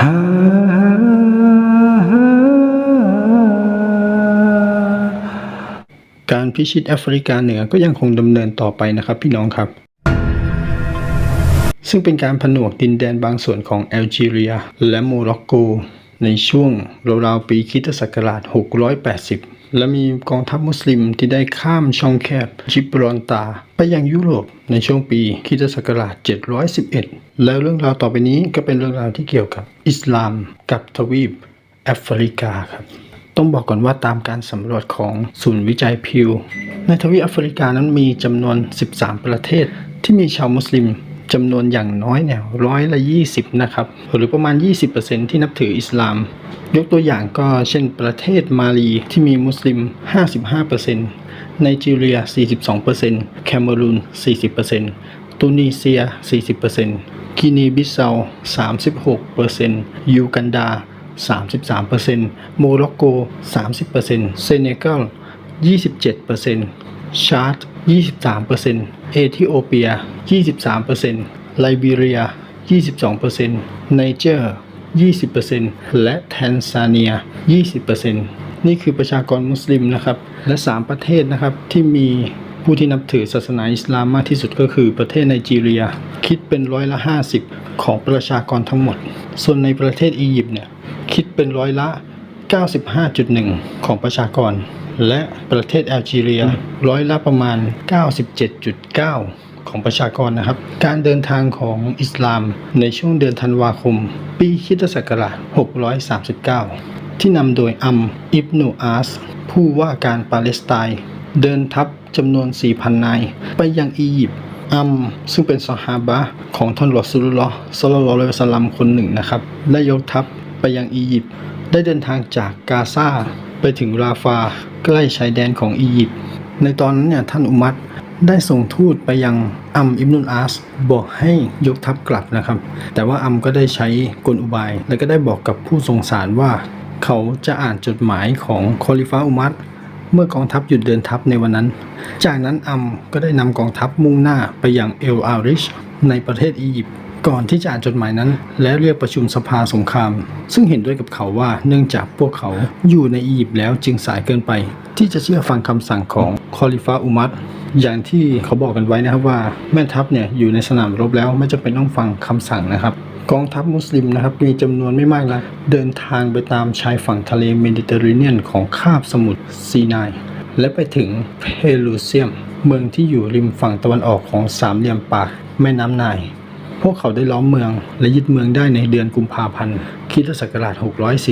การพิชิตแอฟริกาเหนือก็ยังคงดำเนินต่อไปนะครับพี่น้องครับ ซึ่งเป็นการผนวกดินแดนบางส่วนของแอลจีเรีย และโมร็อกโก ในช่วงราวๆปีคิตศักราช 680 และมีกองทัพมุสลิมที่ได้ข้ามช่องแคบจิบรอนตา ไปยังยุโรปในช่วงปีคริสตศักราช 711 แล้วเรื่องราวต่อไปนี้ก็เป็นเรื่องราวที่เกี่ยวกับอิสลามกับทวีปแอฟริกาครับต้องบอกก่อนว่าตามการสำรวจของศูนย์วิจัยพิว ในทวีปแอฟริกานั้นมีจำนวน 13 ประเทศที่มีชาวมุสลิม จำนวนอย่างน้อยเนี่ยร้อยละ 20 นะครับ หรือประมาณ 20%ที่นับถืออิสลาม ยกตัวอย่างก็เช่นประเทศมาลีที่มีมุสลิม 55%ไนจีเรีย 42%แคเมรูน 40%ตูนิเซีย 40%กินีบิสเซา 36%ยูกันดา 33%โมร็อกโก 30%เซเนกัล 27%ชาร์ต 23%เอธิโอเปีย 23%ไลบีเรีย 22%ไนเจอร์ 20%และแทนซาเนีย 20%นี่คือประชากรมุสลิมนะครับ และ 3 ประเทศนะครับที่มีผู้ที่นับถือศาสนาอิสลามมากที่สุดก็คือประเทศไนจีเรีย คิดเป็นร้อยละ 50 ของประชากรทั้งหมด ส่วนในประเทศอียิปต์เนี่ยคิดเป็นร้อยละ 95.1 ของประชากร และประเทศแอลจีเรีย ร้อยละประมาณ 97.9 ของประชากรนะครับ การเดินทางของอิสลามในช่วงเดือนธันวาคม ปีคิตศักราช 639 ที่นำโดยอัมอิบนูอาส ผู้ว่าการปาเลสไตน์เดินทัพจำนวน 4,000 นาย ไปยังอียิปต์อัมซึ่งเป็นสหาบะของท่านรอซูลุลลอฮ์ศ็อลลลอฮุอะลัยฮิวะซัลลัมคนหนึ่งนะครับ ได้ยกทัพไปยังอียิปต์ได้เดินทางจากกาซา ไปถึงราฟาใกล้ชายแดนของอียิปต์ ในตอนนั้นเนี่ยท่านอุมัรได้ส่งทูตไปยังอัมอิบนุลอาสบอกให้ยกทัพกลับนะครับ แต่ว่าอัมก็ได้ใช้กลอุบาย และก็ได้บอกกับผู้ทรงสารว่า เขาจะอ่านจดหมายของคอลิฟ้าอุมัรเมื่อกองทัพหยุดเดินทัพในวันนั้น จากนั้นอัมก็ได้นำกองทัพมุ่งหน้าไปยังเอลอาริชในประเทศอียิปต์ ก่อนที่จะอ่านจดหมายนั้น และเรียกประชุมสภาสงคราม ซึ่งเห็นด้วยกับเขาว่าเนื่องจากพวกเขาอยู่ในอียิปต์แล้วจึงสายเกินไป ที่จะเชื่อฟังคำสั่งของคอลิฟ้าอุมัรอย่างที่เขาบอกกันไว้นะครับว่าแม่ทัพเนี่ยอยู่ในสนามรบแล้วไม่จำเป็นต้องฟังคำสั่งนะครับกองทัพมุสลิมนะครับมีจำนวนไม่มากนะเดินทางไปตามชายฝั่งทะเลเมดิเตอร์เรเนียนของคาบสมุทรซีนาย และไปถึงเพลูเซียม เมืองที่อยู่ริมฝั่งตะวันออกของสามเหลี่ยมปากแม่น้ำไนาย พวกเขาได้ล้อมเมืองและยึดเมืองได้ในเดือนกุมภาพันธ์คิศักราช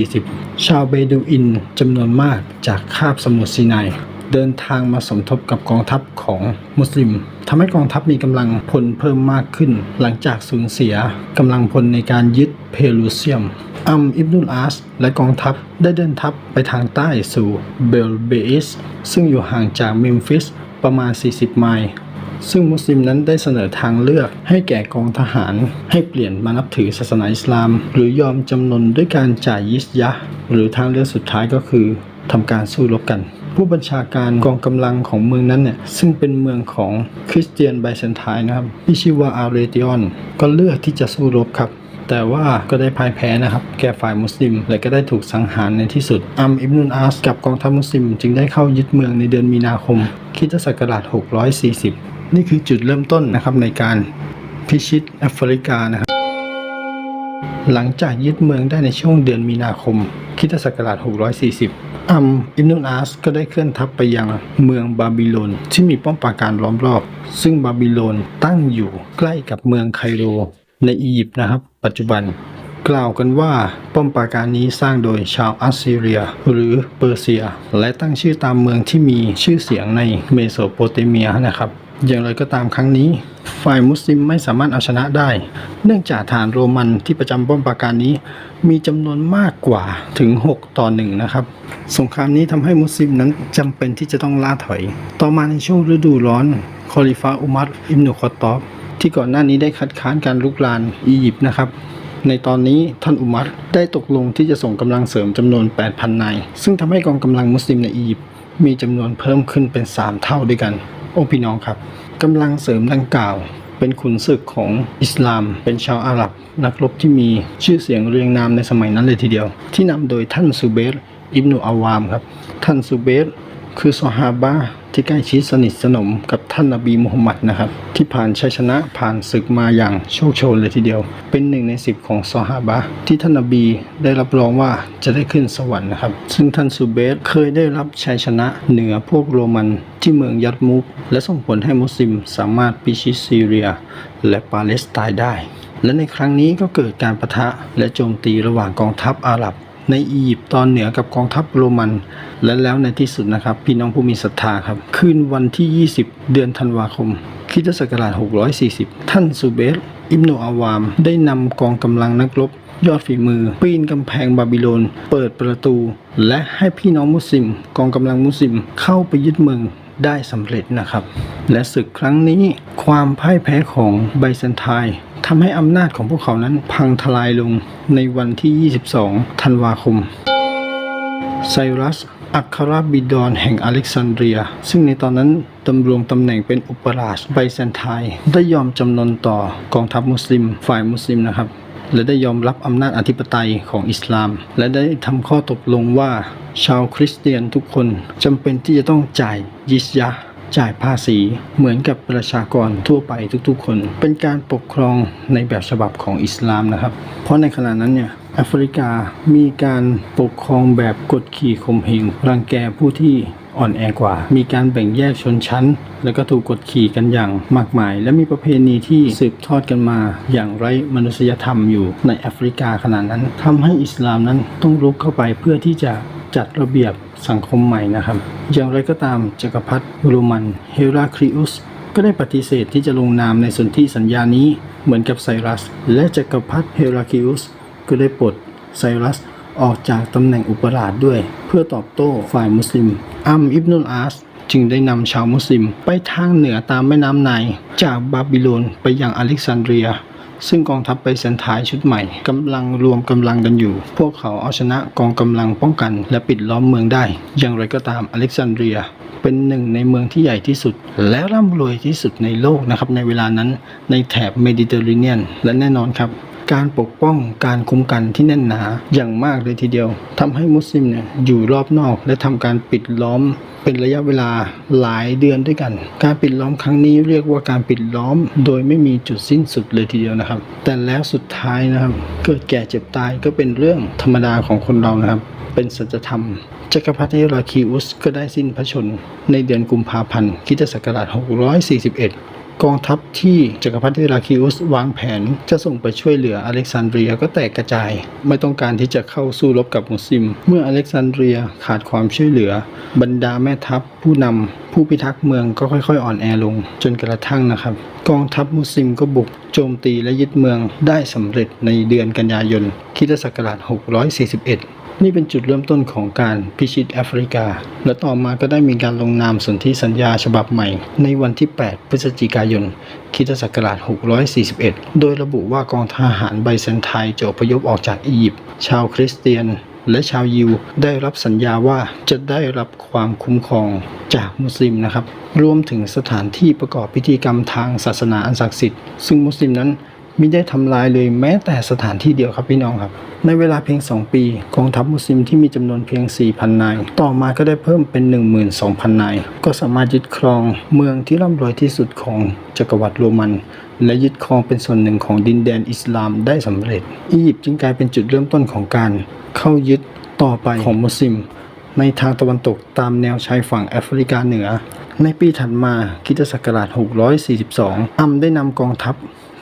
640 ชาวเบดูอินจำนวนมากจากคาบสมุทรซีนายเดินทางมาสมทบกับกองทัพของมุสลิมทำให้กองทัพมีกำลังพลเพิ่มมากขึ้น หลังจากสูญเสียกำลังพลในการยึดเพลูเซียม อัมอิบนุลอาสและกองทัพได้เดินทัพไปทางใต้สู่เบลเบอิสซึ่งอยู่ห่างจากเมมฟิสประมาณ 40 ไมล์ ซึ่งมุสลิมนั้นได้เสนอทางเลือกให้แก่กองทหาร ให้เปลี่ยนมานับถือศาสนาอิสลาม หรือยอมจำนนด้วยการจ่ายยิสยะหรือทางเลือกสุดท้ายก็คือทำการสู้รบกัน ผู้บัญชาการกองกำลังของเมืองนั้นเนี่ยซึ่งเป็นเมืองของคริสเตียนไบเซนไทน์นะครับที่ชื่อว่าอาร์เรติออนก็เลือกที่จะสู้รบครับแต่ว่าก็ได้พ่ายแพ้นะครับ แก่ฝ่ายมุสลิม และก็ได้ถูกสังหารในที่สุด อัมอิบนุนอาสกับกองทัพมุสลิม จึงได้เข้ายึดเมืองในเดือนมีนาคมคริสตศักราช640 นี่คือจุดเริ่มต้นนะครับในการพิชิตแอฟริกานะครับหลังจากยึดเมืองได้ในช่วงเดือนมีนาคมคิตศักราช 640 อัมอินุนอาสก็ได้เคลื่อนทัพไปยังเมืองบาบิโลนที่มีป้อมปราการล้อมรอบ ซึ่งบาบิโลนตั้งอยู่ใกล้กับเมืองไคโรในอียิปต์นะครับ ปัจจุบัน กล่าวกันว่าป้อมปราการนี้สร้างโดยชาวอัสซีเรีย หรือเปอร์เซีย และตั้งชื่อตามเมืองที่มีชื่อเสียงในเมโสโปเตเมียนะครับ อย่างไรก็ตามครั้งนี้ ฝ่ายมุสลิมไม่สามารถเอาชนะได้ เนื่องจากฐานโรมันที่ประจำป้อมปราการนี้ มีจำนวนมากกว่าถึง 6 ต่อหนึ่งนะครับ สงครามนี้ทำให้มุสลิมนั้นจำเป็นที่จะต้องล่าถอย ต่อมาในช่วงฤดูร้อนคอลิฟ้าอุมัรอิบนุคอตตอบที่ก่อนหน้านี้ได้คัดค้านการลุกลานอียิปต์นะครับในตอนนี้ท่านอุมัรได้ตกลงที่จะส่งกำลังเสริมจำนวน 8,000 นาย ซึ่งทำให้กองกำลังมุสลิมในอียิปต์มีจำนวนเพิ่มขึ้นเป็น 3 เท่าด้วยกัน อ้พี่น้องครับกำลังเสริมดังกล่าว เป็นขุนศึกของอิสลาม เป็นชาวอาหรับ นักรบที่มีชื่อเสียงเรียงนามในสมัยนั้นเลยทีเดียว ที่นำโดยท่านซูเบรอิบนุอาวามครับ ท่านซูเบรคือซอฮาบะ ที่ใกล้ชิดสนิทสนมกับท่านนบีมุฮัมมัดนะครับที่ผ่านชัยชนะผ่านศึกมาอย่างโชคโชนเลยทีเดียว เป็นหนึ่งในสิบของซอฮาบะที่ท่านนบีได้รับรองว่าจะได้ขึ้นสวรรค์นะครับ ซึ่งท่านซูเบรเคยได้รับชัยชนะเหนือพวกโรมันที่เมืองยัดมุก และส่งผลให้มุสลิมสามารถพิชิตซีเรีย และปาเลสไตน์ได้ และในครั้งนี้ก็เกิดการประทะและโจมตีระหว่างกองทัพอาหรับ ในอียิปต์ตอนเหนือกับกองทัพโรมัน และแล้วในที่สุดนะครับ พี่น้องผู้มีศรัทธาครับ คืนวันที่ 20 เดือนธันวาคมคริสตศักราช 640 ท่านซูเบรอิบนุอาวาม ได้นำกองกำลังนักรบยอดฝีมือ ปีนกำแพงบาบิโลน เปิดประตู และให้พี่น้องมุสลิม กองกำลังมุสลิมเข้าไปยึดเมืองได้สำเร็จนะครับ และศึกครั้งนี้ความพ่ายแพ้ของไบแซนไทน์ ทำให้อำนาจของพวกเขานั้นพังทลายลงในวันที่ 22 ธันวาคม ไซรัส อัครบิดรแห่งอเล็กซานเดรีย ซึ่งในตอนนั้นดำรงตำแหน่งเป็นอุปราชไบแซนไทน์ได้ยอมจำนนต่อกองทัพมุสลิม ฝ่ายมุสลิมนะครับและได้ยอมรับอำนาจอธิปไตยของอิสลาม และได้ทำข้อตกลงว่า ชาวคริสเตียนทุกคนจำเป็นที่จะต้องจ่ายยิสยะห์ จ่ายภาษีเหมือนกับประชากรทั่วไปทุกๆ คน เป็นการปกครองในแบบฉบับของอิสลามนะครับ เพราะในขณะนั้นเนี่ยแอฟริกามีการปกครองแบบกดขี่ข่มเหงรังแกผู้ที่อ่อนแอกว่า มีการแบ่งแยกชนชั้น แล้วก็ถูกกดขี่กันอย่างมากมาย และมีประเพณีที่สืบทอดกันมาอย่างไร้มนุษยธรรมอยู่ในแอฟริกาขนาดนั้นทำให้อิสลามนั้นต้องลุกเข้าไปเพื่อที่จะ จัดระเบียบสังคมใหม่นะครับ อย่างไรก็ตามจักรพรรดิโรมันเฮราคลิอุสก็ได้ปฏิเสธที่จะลงนามในสนธิสัญญานี้เหมือนกับไซรัส และจักรพรรดิเฮราคลิอุสก็ได้ปลดไซรัสออกจากตำแหน่งอุปราชด้วย เพื่อตอบโต้ฝ่ายมุสลิม อัมอิบนุลอาสจึงได้นำชาวมุสลิม ไปทางเหนือตามแม่น้ำไนจากบาบิโลนไปยังอเล็กซานเดรีย ซึ่งกองทัพไปเซนไทน์ชุดใหม่กำลังรวมกำลังกันอยู่ พวกเขาเอาชนะกองกำลังป้องกัน และปิดล้อมเมืองได้ อย่างไรก็ตามอเล็กซานเดรีย เป็นหนึ่งในเมืองที่ใหญ่ที่สุด และร่ำรวยที่สุดในโลกนะครับในเวลานั้นในแถบเมดิเตอร์เรเนียน และแน่นอนครับ การปกป้องการคุ้มกันที่แน่นหนาอย่างมากเลยทีเดียวทำให้มุสลิมเนี่ยอยู่รอบนอก และทำการปิดล้อมเป็นระยะเวลาหลายเดือนด้วยกัน การปิดล้อมครั้งนี้เรียกว่าการปิดล้อม โดยไม่มีจุดสิ้นสุดเลยทีเดียวนะครับ แต่แล้วสุดท้ายนะครับ เกิดแก่เจ็บตายก็เป็นเรื่องธรรมดาของคนเรานะครับ เป็นสัจธรรมจักรพรรดิราคลิอุสก็ได้สิ้นพระชน ในเดือนกุมภาพันธ์คริสตศักราช641 กองทัพที่จักรพรรดิเฮราคิอุสวางแผนจะส่งไปช่วยเหลืออเล็กซานเดรียก็แตกกระจาย ไม่ต้องการที่จะเข้าสู้รบกับมุสลิม เมื่ออเล็กซานเดรียขาดความช่วยเหลือ บรรดาแม่ทัพผู้นำผู้พิทักษ์เมืองก็ค่อยๆ อ่อนแอลง จนกระทั่งนะครับ กองทัพมุสลิมก็บุกโจมตีและยึดเมืองได้สำเร็จในเดือนกันยายนคริสตศักราช641 นี่เป็นจุดเริ่มต้นของการพิชิตแอฟริกา และต่อมาก็ได้มีการลงนามสนธิสัญญาฉบับใหม่ ในวันที่ 8 พฤศจิกายนคิศักราช 641 โดยระบุว่ากองทหารไบแซนไทน์จะอพยพออกจากอียิปต์ชาวคริสเตียนและชาวยิวได้รับสัญญาว่าจะได้รับความคุ้มครองจากมุสลิมนะครับ รวมถึงสถานที่ประกอบพิธีกรรมทางศาสนาอันศักดิ์สิทธิ์ ซึ่งมุสลิมนั้น มิได้ทำลายเลยแม้แต่สถานที่เดียวครับพี่น้องครับ ในเวลาเพียง 2 ปีกองทัพมุสลิมที่มีจำนวนเพียง 4,000 นาย ต่อมาก็ได้เพิ่มเป็น 12,000 นาย ก็สามารถยึดครองเมืองที่ร่ำรวยที่สุดของจักรวรรดิโรมัน และยึดครองเป็นส่วนหนึ่งของดินแดนอิสลามได้สำเร็จ อียิปต์จึงกลายเป็นจุดเริ่มต้นของการเข้ายึดต่อไปของมุสลิม ในทางตะวันตกตามแนวชายฝั่งแอฟริกาเหนือ ในปีถัดมาคริสตศักราช 642อัมได้นำกองทัพ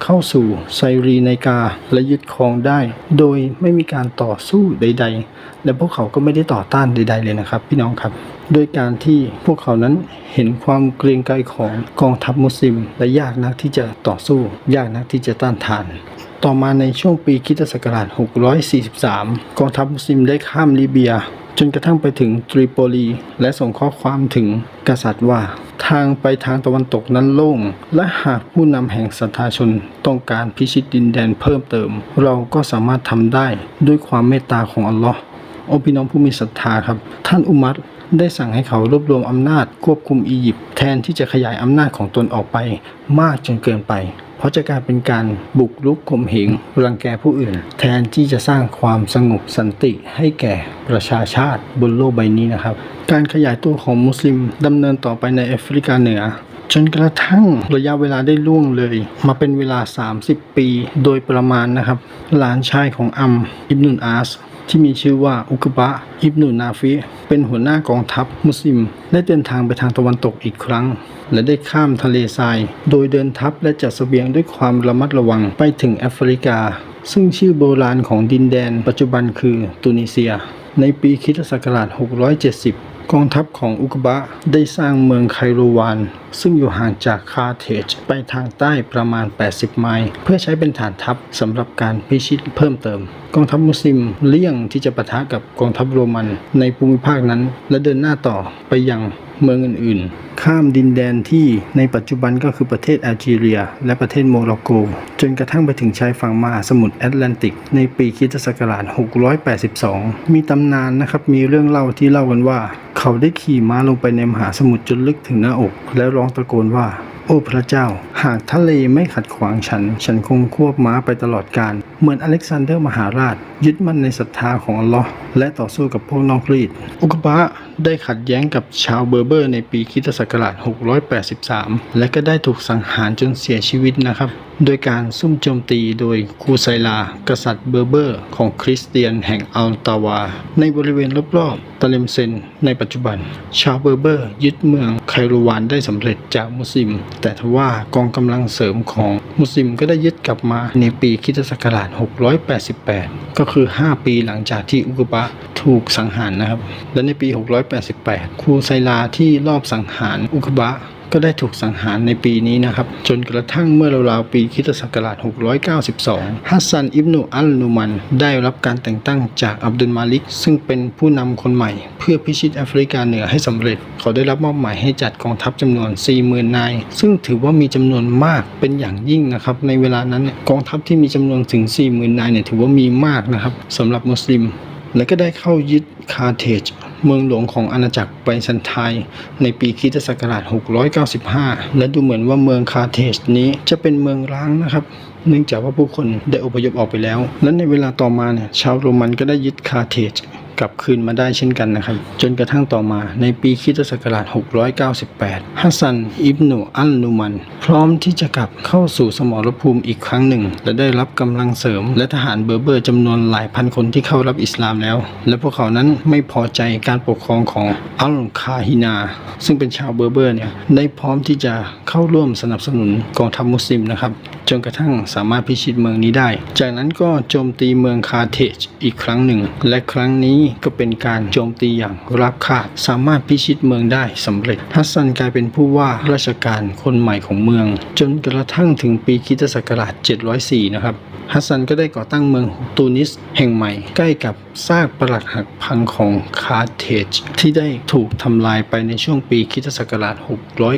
เข้าสู่ไซรีไนกาและยึดครองได้ โดยไม่มีการต่อสู้ใด ๆ และพวกเขาก็ไม่ได้ต่อต้านใด ๆ เลยนะครับ พี่น้องครับ โดยการที่พวกเขานั้นเห็นความเกรงไกรของกองทัพมุสลิม และยากนักที่จะต่อสู้ ยากนักที่จะต้านทาน ต่อมาในช่วงปีคิตศักราช 643 กองทัพมุสลิมได้ข้ามลิเบีย จนกระทั่งไปถึงตริโปลี และส่งข้อความถึงกษัตริย์ว่า ทางไปทางตะวันตกนั้นโล่ง และหากผู้นำแห่งศรัทธาชนต้องการพิชิตดินแดนเพิ่มเติม เราก็สามารถทำได้ด้วยความเมตตาของอัลลอฮ์โอพี่น้องผู้มีศรัทธาครับ ท่านอุมัรได้สั่งให้เขารวบรวมอำนาจควบคุมอียิปต์แทนที่จะขยายอำนาจของตนออกไปมากจนเกินไป เพราะจะกลายเป็นการบุกรุกข่มเหงรังแกผู้อื่น แทนที่จะสร้างความสงบสันติให้แก่ประชาชาติบนโลกใบนี้นะครับ การขยายตัวของมุสลิมดำเนินต่อไปในแอฟริกาเหนือจนกระทั่งระยะเวลาได้ล่วงเลย มาเป็นเวลา 30 ปีโดยประมาณนะครับ หลานชายของอัมอิบนุนอาส ที่มีชื่อว่าอุกบะอิบนุนาฟิ เป็นหัวหน้ากองทัพมุสลิม ได้เดินทางไปทางตะวันตกอีกครั้ง และได้ข้ามทะเลทราย โดยเดินทัพและจัดเสบียงด้วยความระมัดระวังไปถึงแอฟริกา ซึ่งชื่อโบราณของดินแดน ปัจจุบันคือตุนิเซีย ในปีคิศักราช 670 กองทัพของอุกบะได้สร้างเมืองไคโรวาน ซึ่งอยู่ห่างจากคาร์เทจไปทางใต้ประมาณ 80 ไมล์เพื่อใช้เป็นฐานทัพสำหรับการพิชิตเพิ่มเติม กองทัพมุสลิมเลี่ยงที่จะปะทะกับกองทัพโรมันในภูมิภาคนั้น และเดินหน้าต่อไปยังเมืองอื่นๆ ข้ามดินแดนที่ในปัจจุบันก็คือประเทศแอลจีเรีย และประเทศโมร็อกโก จนกระทั่งไปถึงชายฝั่งมหาสมุทรแอตแลนติก ในปีคริสตศักราช 682 มีตำนานนะครับมีเรื่องเล่าที่เล่ากันว่า เขาได้ขี่ม้าลงไปในมหาสมุทรจนลึกถึงหน้าอก แล้วร้องตะโกนว่า โอ้พระเจ้า หากทะเลไม่ขัดขวางฉัน ฉันคงควบม้าไปตลอดกาลเหมือนอเล็กซานเดอร์มหาราช ยึดมั่นในศรัทธาของอัลลอฮ์และต่อสู้กับพวกนอกรีด อุกบะได้ขัดแย้งกับชาวเบอร์เบอร์ในปีคิตศักราช 683 และก็ได้ถูกสังหารจนเสียชีวิตนะครับ โดยการซุ่มโจมตีโดยคูไซลา กษัตริย์เบอร์เบอร์ของคริสเตียนแห่งอัลตาวา ในบริเวณรอบๆตะเลมเซน ในปัจจุบัน ชาวเบอร์เบอร์ ยึดเมืองไคโรวานได้สำเร็จจากมุสลิม แต่ทว่ากองกำลังเสริมของมุสลิมก็ได้ยึดกลับมาในปีคิตศักราช688 ก็คือ 5 ปีหลังจากที่อุกบะถูกสังหารนะครับ และในปี 688 ครูไซลาที่รอบสังหารอุกบะ ก็ได้ถูกสังหารในปีนี้นะครับ จนกระทั่งเมื่อราวๆปีคริสตศักราช 692 ฮัสซันอิบนุอัลนูมัน ได้รับการแต่งตั้งจากอับดุลมาลิก ซึ่งเป็นผู้นำคนใหม่ เพื่อพิชิตแอฟริกาเหนือให้สำเร็จ เขาได้รับมอบหมายให้จัดกองทัพจำนวน 40,000 นาย ซึ่งถือว่ามีจำนวนมากเป็นอย่างยิ่งนะครับ ในเวลานั้นกองทัพที่มีจำนวนถึง 40,000 นายเนี่ยถือว่ามีมากนะครับสำหรับมุสลิม และก็ได้เข้ายึดคาร์เทจ เมืองหลวงของอาณาจักรไบซันไทน์ในปีคริสตศักราช 695 และดูเหมือนว่าเมืองคาร์เทจนี้จะเป็นเมืองร้างนะครับ เนื่องจากว่าผู้คนได้อพยพออกไปแล้ว และในเวลาต่อมาเนี่ยชาวโรมันก็ได้ยึดคาร์เทจ กลับคืนมาได้เช่นกันนะครับ จนกระทั่งต่อมาในปีคิตศักราช 698 ฮัสซัน อิบนุอัลนูมัน พร้อมที่จะกลับเข้าสู่สมรภูมิอีกครั้งหนึ่ง และได้รับกำลังเสริม และทหารเบอร์เบอร์จำนวนหลายพันคนที่เข้ารับอิสลามแล้ว และพวกเขานั้นไม่พอใจการปกครองของอัลคาฮินา ซึ่งเป็นชาวเบอร์เบอร์เนี่ยได้พร้อมที่จะเข้าร่วมสนับสนุนกองทัพมุสลิมนะครับจนกระทั่งสามารถพิชิตเมืองนี้ได้ จากนั้นก็โจมตีเมืองคาร์เทจอีกครั้งหนึ่ง และครั้งนี้ก็เป็นการโจมตีอย่างราบคาบสามารถพิชิตเมืองได้สำเร็จฮัสซันกลายเป็นผู้ว่าราชการคนใหม่ของเมือง จนกระทั่งถึงปีคิตศักราช 704 นะครับฮัสซันก็ได้ก่อตั้งเมืองตูนิสแห่งใหม่ใกล้กับซากปรักหักพังของคาร์เทจที่ได้ถูกทำลายไปในช่วงปีคิตศักราช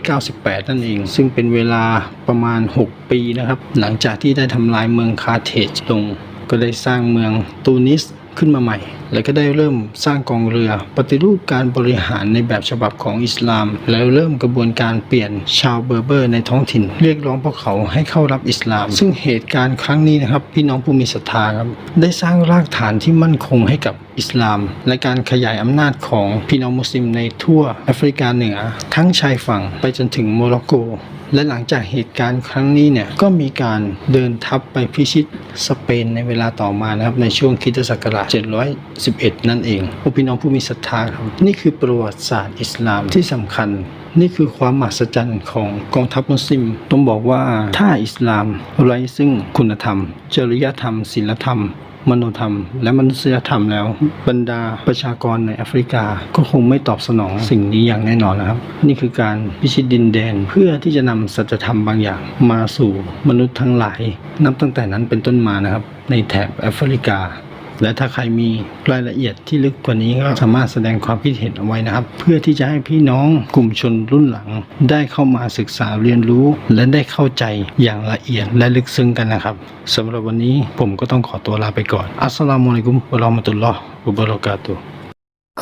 698 นั่นเอง ซึ่งเป็นเวลาประมาณ 6 ปีนะครับ หลังจากที่ได้ทำลายเมืองคาร์เทจลงก็ได้สร้างเมืองตูนิส ขึ้นมาใหม่ และก็ได้เริ่มสร้างกองเรือ ปฏิรูปการบริหารในแบบฉบับของอิสลาม แล้วเริ่มกระบวนการเปลี่ยนชาวเบอร์เบอร์ในท้องถิ่น เรียกร้องพวกเขาให้เข้ารับอิสลาม ซึ่งเหตุการณ์ครั้งนี้นะครับ พี่น้องผู้มีศรัทธาครับได้สร้างรากฐานที่มั่นคงให้กับอิสลาม และการขยายอำนาจของพี่น้องมุสลิมในทั่วแอฟริกาเหนือ ทั้งชายฝั่งไปจนถึงโมร็อกโก และหลังจากเหตุการณ์ครั้งนี้เนี่ยก็มีการเดินทัพไปพิชิตสเปนในเวลาต่อมานะครับในช่วงคริสตศักราช711 นั่นเองผู้พี่น้องผู้มีศรัทธาครับนี่คือประวัติศาสตร์อิสลามที่สำคัญ นี่คือความมหัศจรรย์ของกองทัพมุสลิม ต้องบอกว่าถ้าอิสลามไร้ซึ่งคุณธรรม จริยธรรมศีลธรรม มโนธรรม และมนุษยธรรมแล้ว บรรดาประชากรในแอฟริกาก็คงไม่ตอบสนองสิ่งนี้อย่างแน่นอนนะครับ นี่คือการพิชิตดินแดนเพื่อที่จะนำสัจธรรมบางอย่างมาสู่มนุษย์ทั้งหลาย นับตั้งแต่นั้นเป็นต้นมานะครับ ในแถบแอฟริกา และถ้าใครมีรายละเอียดที่ลึกกว่านี้ก็สามารถแสดงความคิดเห็นเอาไว้นะครับ เพื่อที่จะให้พี่น้องกลุ่มชนรุ่นหลัง ได้เข้ามาศึกษาเรียนรู้ และได้เข้าใจอย่างละเอียดและลึกซึ้งกันนะครับสำหรับวันนี้ผมก็ต้องขอตัวลาไปก่อนอัสสลามุอะลัยกุมวะเราะมะตุลลอฮ์วะบะเราะกาตุ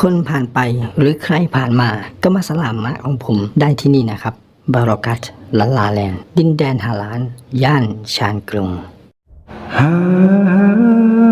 คนผ่านไปหรือใครผ่านมาก็มาสลามมะของผมได้ที่นี่นะครับบารอกัตละลาแลนดินแดนฮาลาน ย่านชานกรุงฮา